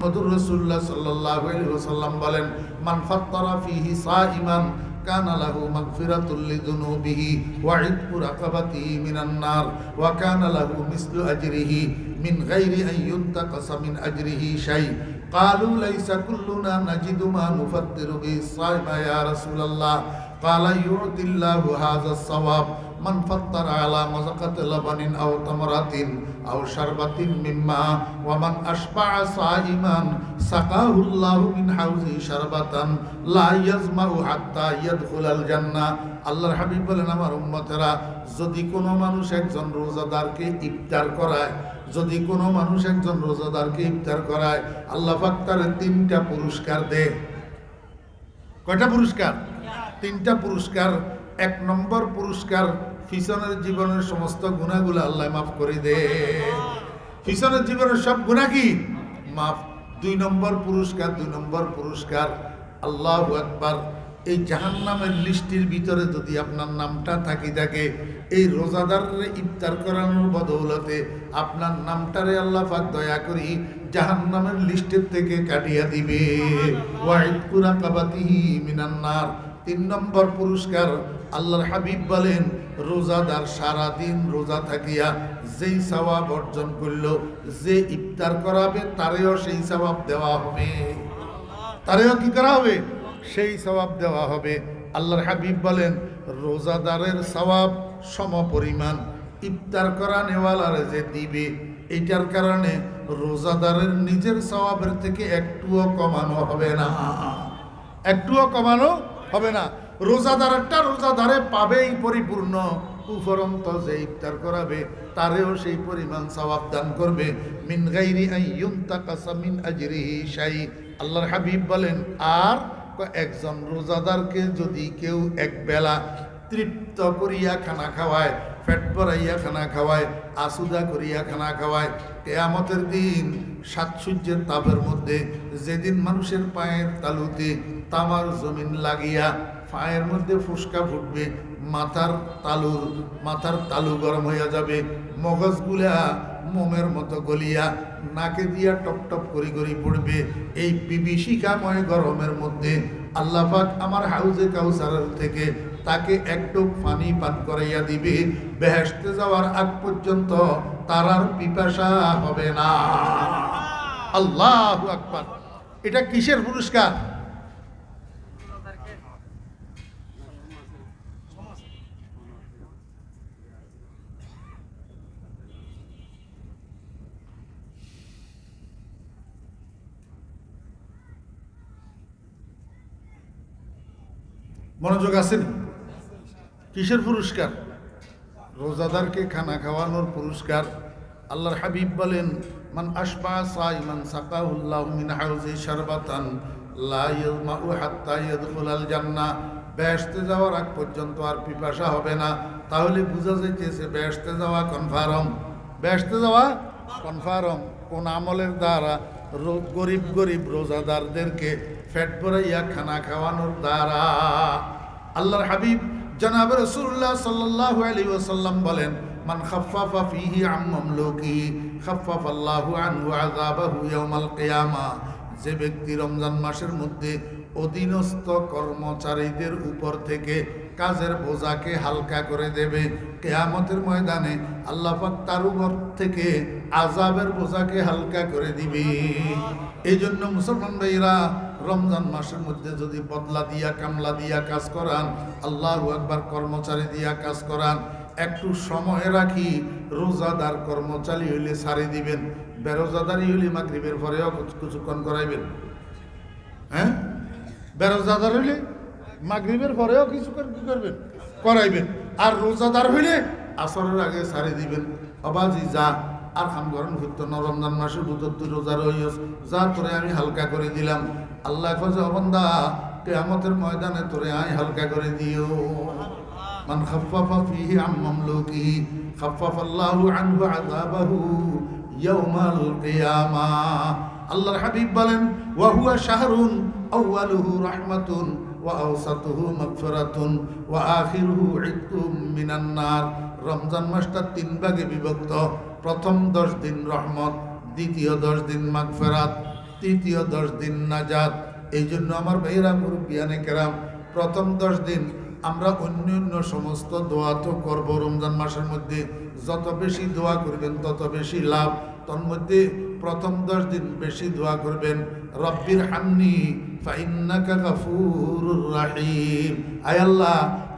মধুর রসুল্লাহ সাল্লাহ ওসাল্লাম বলেন মান ফাত্তারা ফিহি সাইমান কানা লাহু মাগফিরাতুল লিযুনুবিহি ওয়া ইতকু রাকাবাতিহি মিনান নার ওয়া কানা লাহু মিসলু আজরিহি মিন গায়রি আন ইউনতাকাসা মিন আজরিহি শাই قالوا ليس كلنا نجد ما نفطر به الصائم يا رسول الله قال يعطي الله هذا الصواب মান ফাত্তার আলা আল্লাহর হাবিব বলেন, আমার উম্মতেরা, যদি কোনো মানুষ একজন রোজাদারকে ইফতার করায়, যদি কোনো মানুষ একজন রোজাদারকে ইফতার করায়, আল্লাহ পাক তিনটা পুরস্কার দেয় কয়টা পুরস্কার? তিনটা পুরস্কার এক নম্বর পুরস্কার ফিসনের জীবনের সমস্ত গুণাগুলো আল্লাহ মাফ করে দে। ফিসনের জীবনের সব গুণা কি? মাফ। দুই নম্বর পুরস্কার, দুই নম্বর পুরস্কার। আল্লাহ একবার এই জাহান্নামের লিস্টির ভিতরে যদি আপনার নামটা থাকি থাকে, এই রোজাদারের ইফতার করানোর বদৌলতে আপনার নামটারে আল্লাহ পাক দয়া করি জাহান্নামের লিস্টের থেকে কাটিয়া দিবে। ওয়াহিদ কুরা কাবাতিহি মিনান্নার। তিন নম্বর পুরস্কার আল্লাহর হাবিব বলেন, রোজাদার সারা দিন রোজা থাকিয়া যেই সওয়াব অর্জন করল, যে ইফতার করাবে, তারেও সেই সওয়াব দেওয়া হবে। তারেও কি করা হবে? সেই সওয়াব দেওয়া হবে। আল্লাহর হাবিব বলেন, রোজাদারের সওয়াব সম পরিমাণ। ইফতার করা নেওয়ালারে যে দিবে, এইটার কারণে রোজাদারের নিজের সওয়াবের থেকে একটুও কমানো হবে না। একটুও কমানো হবে না। রোজাদারটা রোজাদারে পাবেই পরিপূর্ণ। উপরন্ত যে ইফতার করাবে, তারেও সেই পরিমাণ সওয়াব দান করবে। মিন আইয়ুম মিন আল্লাহর হাবিব বলেন, আর একজন রোজাদারকে যদি কেউ এক বেলা তৃপ্ত করিয়া খানা খাওয়ায়, ফ্যাট ভরাইয়া খানা খাওয়ায় আসুদা করিয়া খানা খাওয়ায়, কেয়ামতের দিন সাতসূর্যের তাপের মধ্যে যেদিন মানুষের পায়ের তালুতে তামার জমিন লাগিয়া পায়ের মধ্যে ফুসকা ফুটবে, মাথার তালুর মাথার তালু গরম হইয়া যাবে। মগজগুলা মোমের মতো গলিয়া, নাকে দিয়া টপ টপ করি করি পড়বে। এই বিভীষিকাময় গরমের মধ্যে আল্লাহাক আমার হাউজে কাউসারের থেকে তাকে একটু পানি পান করাইয়া দিবে। বেহেসতে যাওয়ার আগ পর্যন্ত তার আর পিপাসা হবে না। আল্লাহ আকবার। এটা কিসের পুরস্কার? মনোযোগ আছেন কিসের পুরস্কার? রোজাদারকে খানা খাওয়ানোর পুরস্কার। আল্লাহর হাবিব বলেন, মান আশবা সাইমান সাকাহুল্লাহ মিন হাউজি শারবাতান, লা ইয়াজমাউ হাত্তা ইয়াদখুলাল জান্নাহ। বেহেশতে যাওয়ার আগ পর্যন্ত আর পিপাসা হবে না। তাহলে বোঝা যাইতেছে বেহেশতে যাওয়া কনফার্ম। বেহেশতে যাওয়া কনফার্ম। কোন আমলের দ্বারা গরিব গরিব রোজাদারদেরকে ফ্যাট পরাইয়া খানা খাওয়ানোর দ্বারা। আল্লাহর হাবিব জনাব রসুল্লাহ সাল্লাহ আলী ওসাল্লাম বলেন, মান খাফাফা ফিহি আম মামলুকি খাফাফ আল্লাহু আনহু আযাবাহু ইয়াউমাল কিয়ামা। যে ব্যক্তি রমজান মাসের মধ্যে অধীনস্থ কর্মচারীদের উপর থেকে কাজের বোঝাকে হালকা করে দেবে। কেয়ামতের ময়দানে আল্লাহ পাক তার উপর থেকে আজাবের বোঝাকে হালকা করে দিবে। এই জন্য মুসলমান ভাইরা রমজান মাসের মধ্যে যদি বদলা দিয়া, কামলা দিয়া কাজ করান, আল্লাহ একবার কর্মচারী দিয়া কাজ করান, একটু সময় রাখি, রোজাদার কর্মচারী হইলে সারি দিবেন, বেরোজাদারি হইলে মাগরিবের পরেও কিছু- কিছুক্ষণ করাইবেন। হ্যাঁ? বেরোজাদার হইলে মাগরীবের পরেও কিছু কি করবেন? করাইবেন। আর রোজাদার হইলে আসরের আগে সারে দিবেন। অবাজি, যা। আর খাম গরম হইতো না রমজান মাসের ভিতর তুই রোজা রইস যা তোরে আমি হালকা করে দিলাম। আল্লাহ কজে অবন্দা কেয়ামতের ময়দানে তোরে আমি হালকা করে দিও। মান খাফাফা ফিহি আম মামলুকিহি খাফাফাল্লাহু আনহু আযাবাহু ইয়াউমাল কিয়ামা। আল্লাহর হাবিব বলেন, ওয়া হুয়া শাহরুন আউয়ালুহু রাহমাতুন। ওয়া আওসাতুহু মাগফিরাতুন ওয়া আখিরুহু ইতকুম মিনান রমজান মাসটা তিন ভাগে বিভক্ত। প্রথম দশ দিন রহমত, দ্বিতীয় দশ দিন মাগফিরাত, তৃতীয় দশ দিন নাজাত। এই জন্য আমার ভাইয়েরা মুরব্বিয়ানে কেরাম, প্রথম দশ দিন আমরা অন্য অন্য সমস্ত দোয়া তো করব রমজান মাসের মধ্যে। যত বেশি দোয়া করবেন, তত বেশি লাভ। তন্মধ্যে প্রথম দশ দিন বেশি দোয়া করবেন, রব্বির হামনি ফাইন্নাকা রাহিম।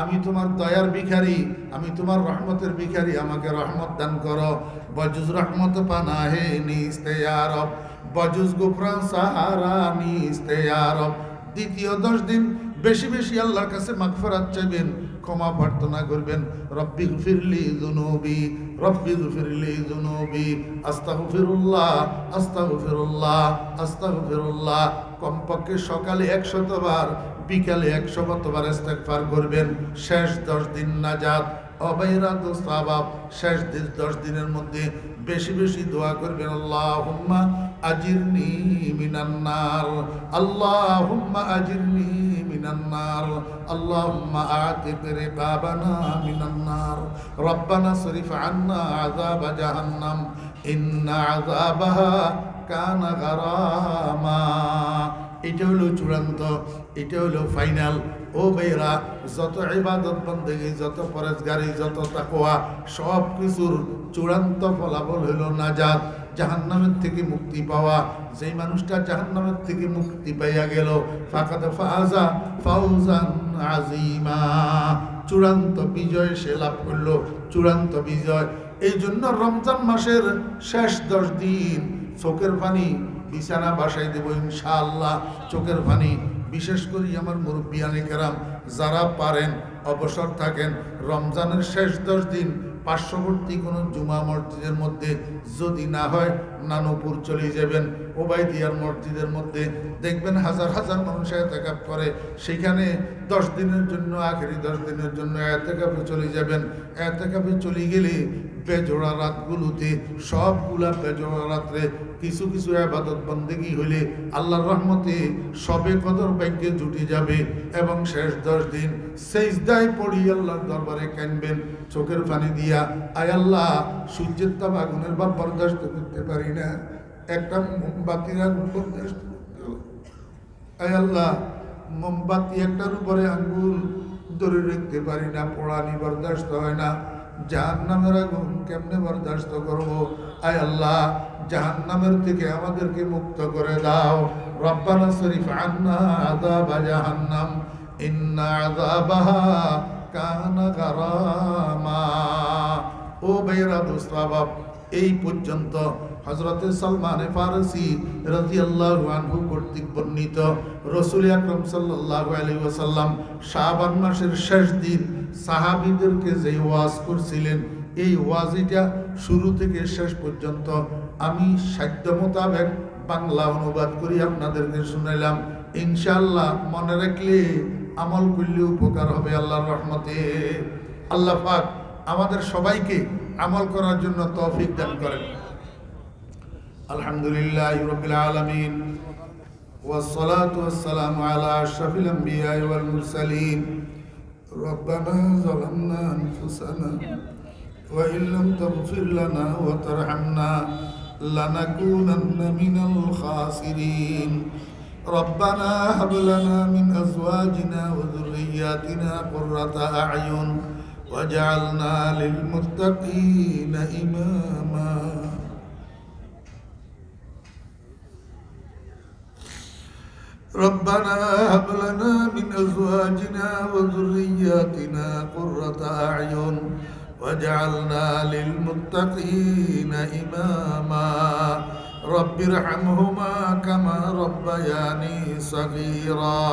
আমি তোমার দয়ার ভিখারি, আমি তোমার রহমতের ভিখারি, আমাকে রহমত দান করো। বজুজ রহমত পানা হে নিস্তে ইয়ারব বজুজ গুফরান সাহারা নিস্তে দ্বিতীয় দশ দিন বেশি বেশি আল্লাহর কাছে মাগফিরাত চাইবেন ক্ষমা প্রার্থনা করবেন। রব্বি ফিরলি জুনুবি রব্বি ফিরলি জুনুবি আস্তাগফিরুল্লাহ আস্তাগফিরুল্লাহ আস্তাগফিরুল্লাহ। কমপক্ষে সকালে একশতবার বিকালে একশো বার ইস্তেগফার করবেন। শেষ দশ দিন নাজাত অবৈরাত সাবাব, শেষ দিন দশ দিনের মধ্যে বেশি বেশি দোয়া করবেন। আল্লাহ হুম্মা আজিরনি মিনান্নার আল্লাহ হুম্মা আজিরনি মিনান্নার আল্লাহ হুম্মা আতিক রিকাবানা মিনান্নার রব্বানা শরীফ আন্না আযাব জাহান্নাম, ইন্না আযাবাহা কানা গারামা। এটা হলো চূড়ান্ত, এটা হলো ফাইনাল। ও ভাইরা যত ইবাদত বন্দেগী, যত পরেজগারি, যত তাকোয়া সব কিছুর চূড়ান্ত ফলাফল হলো নাজাত। জাহান্নামের থেকে মুক্তি পাওয়া। যেই মানুষটা জাহান্নামের থেকে মুক্তি পাইয়া গেল ফাজা ফাউজান আজিমা চূড়ান্ত বিজয় সে লাভ করল, চূড়ান্ত বিজয়। এই জন্য রমজান মাসের শেষ দশ দিন চোখের পানি বিছানা বাসায় দেবো ইনশাআল্লাহ। চোখের পানি, বিশেষ করে আমার মুরব্বিয়ানে কেরাম, যারা পারেন, অবসর থাকেন, রমজানের শেষ দশ দিন পার্শ্ববর্তী কোনো জুমা মসজিদের মধ্যে যদি না হয় নানুপুর চলে যাবেন। ওবাইদিয়ার মসজিদের মধ্যে দেখবেন হাজার হাজার মানুষ এতেকাপ করে। সেখানে দশ দিনের জন্য, আখেরি দশ দিনের জন্য এতেকাপে চলে যাবেন। এতেকাপে চলে গেলে বেজোড়া রাতগুলোতে সবগুলা বেজোড়া রাত্রে কিছু কিছু আবাদত বন্দেগি হইলে আল্লাহর রহমতে সবে কদর ব্যাংকে জুটে যাবে এবং শেষ দশ দিন সেজদায় পড়ি আল্লাহর দরবারে কানবেন, চোখের পানি দিয়া, আয় আল্লাহ, সূর্যের তাপ আগুনের বা বরদাস্ত করতে পারি না, একটা মোমবাতির আগুন বরদাস্ত করতে আল্লাহ, মোমবাতি একটার উপরে আঙ্গুল ধরে রাখতে পারি না, পড়ানি বরদাস্ত হয় না। জাহান নামের আগুন কেমনে বরদাস্ত করব? আয় আল্লাহ জাহান নামের থেকে আমাদেরকে মুক্ত করে দাও। রব্বানা শরীফ আন্না আযাবা জাহান্নাম, ইন্না আযাবাহা কানা গারামা। ও বেরা দোস্তাবাব এই পর্যন্ত হজরতে সালমান ফারসি রাদিয়াল্লাহু আনহু কর্তৃক বর্ণিত রসুল আকরম সাল্লাল্লাহু আলাইহি ওয়াসাল্লাম শাবান মাসের শেষ দিন সাহাবীদেরকে যে ওয়াজ করছিলেন, এই ওয়াজিটা শুরু থেকে শেষ পর্যন্ত আমি সাধ্য মোতাবেক বাংলা অনুবাদ করি আপনাদেরকে শুনাইলাম। ইনশাআল্লাহ মনে রাখলে আমল করলে উপকার হবে আল্লাহর রহমতে। আল্লাহ আমাদের সবাইকে আমল করার জন্য তৌফিক দান করেন আলহামদুলিল্লাহ রবিল আলমিন والصلاة والسلام على أشرف الأنبياء والمرسلين ربنا ظلمنا أنفسنا وإن لم تغفر لنا وترحمنا لنكونن من الخاسرين ربنا هب لنا من أزواجنا وذرياتنا قرة أعين وجعلنا للمتقين إماما. ربنا هب لنا من أزواجنا وذرياتنا قرة أعين وجعلنا للمتقين إماما. رب ارحمهما كما ربياني صغيرا.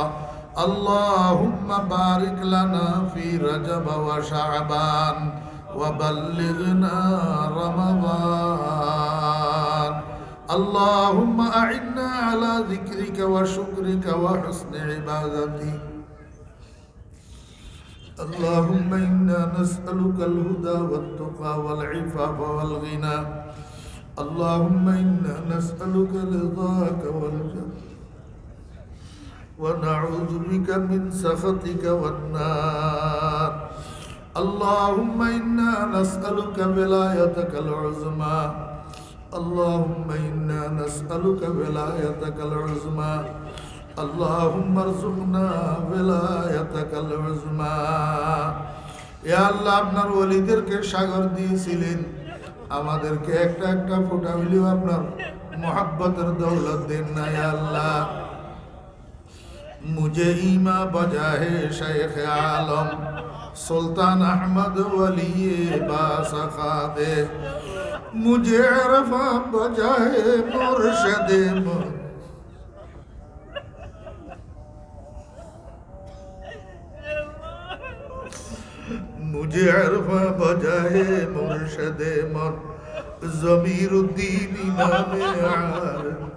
اللهم بارك لنا في رجب وشعبان وبلغنا رمضان. اللهم أعنا على ذكرك وشكرك وحسن عبادتك. اللهم إنا نسألك الهدى والتقى والعفاف والغنى. اللهم إنا نسألك رضاك والجنة ونعوذ بك من سخطك والنار اللهم إنا نسألك ولايتك العظمى اللهم إنا نسألك ولايتك العظمى اللهم ارزقنا ولايتك العظمى ইয়া আল্লাহ আপনার ওলিদেরকে সাগর দিয়েছিলেন আমাদেরকে একটা একটা ফোটা হইলেও আপনার মোহাব্বতের দৌলত দেন না ইয়া আল্লাহ مجھے ایما بجا ہے شیخ عالم سلطان احمد ولی باسخا دے مجھے عرفہ بجا ہے مرشد مجھے عرفہ بجا ہے مرشد مر ضمیر الدین امام عالم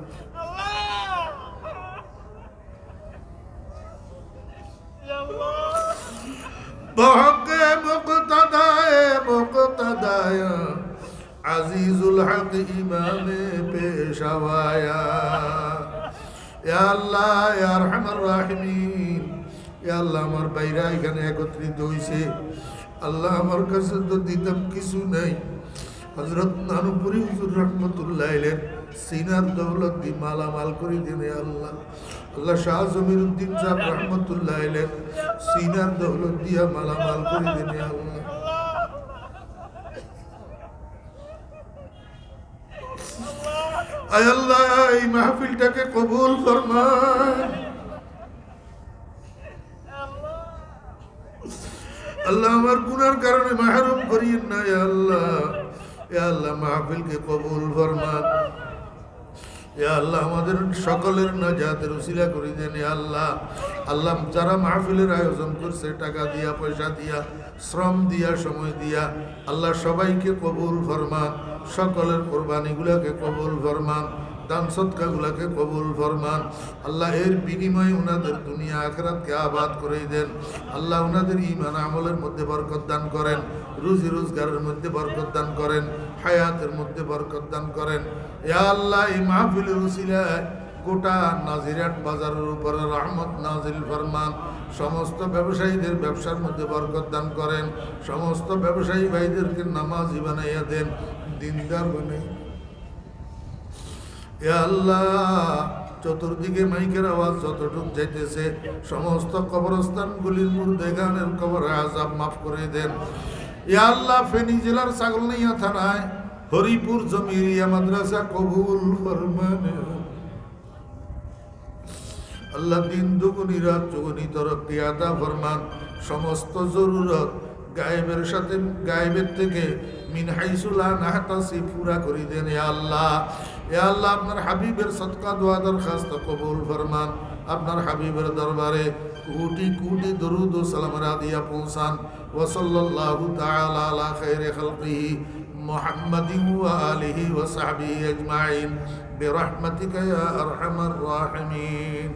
আজিজুল হক ইমামে পেশাওয়ায়া। ইয়া আল্লাহ ইয়া রহমান রাহিমিন। ইয়া আল্লাহ আমার বাইরা এখানে একত্রিত হইছে। আল্লাহ আমার কাছে তো দিতাম কিছু নাই। হজরত নানুপুরি হুজুর রহমতুল্লাহ এলেন সিনার দৌলত দি মালামাল করে দিন আল্লাহ। আল্লাহ শাহ জমির উদ্দিন সাহেব রহমতুল্লাহ এলেন সিনার দৌলত দিয়া মালামাল করে দিনে আল্লাহ। এই মাহফিলটাকে কবুল ফরমান আল্লাহ, আমার গুনার কারণে মাহরুম করিয়েন না আল্লাহ। আল্লাহ, মাহফিলকে কবুল ফরমান আল্লাহ, আমাদের সকলের নাজাতের উসিলা করে দেন আল্লাহ। আল্লাহ, যারা মাহফিলের আয়োজন করছে, টাকা দিয়া, পয়সা দিয়া, শ্রম দিয়া, সময় দিয়া, আল্লাহ সবাইকে কবুল ফরমান সকলের কোরবানিগুলোকে কবুল ফরমান, দান সৎকাগুলাকে কবুল ফরমান। আল্লাহ এর বিনিময়ে ওনাদের দুনিয়া আখরাতকে আবাদ করে দেন। আল্লাহ উনাদের ইমান আমলের মধ্যে বরকত দান করেন, রুজি রোজগারের মধ্যে বরকত দান করেন, হায়াতের মধ্যে বরকত দান করেন। ইয়া আল্লাহ, এই উসিলায় গোটা নাজিরাট বাজারের উপরে রহমত নাজিল ফরমান। সমস্ত ব্যবসায়ীদের ব্যবসার মধ্যে বরকত দান করেন, সমস্ত ব্যবসায়ী ভাইদেরকে নামাজি বানাইয়া দেন। দিনদার বানাই। এ আল্লাহ, চতুর্দিকে মাইকের আওয়াজ যতটুক যাইতেছে, সমস্ত কবরস্থানগুলির মধ্যে গানের কবরে আজাব মাফ করে দেন। এ আল্লাহ, ফেনী জেলার ছাগলনাইয়া থানায় হরিপুর জমিরিয়া মাদ্রাসা কবুল ফরমানে। আল্লাহ দিন দুগুনি, রাত চুগুনি তরক্কি আদা ফরমান। সমস্ত জরুরত গায়েবের সাথে, গায়েবের থেকে মিন হাইসুলা নাহতাসি পুরা করি দেন এ আল্লাহ এ আল্লাহ আপনার হাবিবের সৎকা দোয়া দরখাস্ত কবুল ফরমান আপনার হাবিবের দরবারে কোটি কোটি দরুদ ও সালাম রাদিয়া পৌঁছান ওসল্লাল্লাহু তাআলা আলা খাইরি খালকিহি محمد وآله وصحبه أجمعين برحمتك يا أرحم الراحمين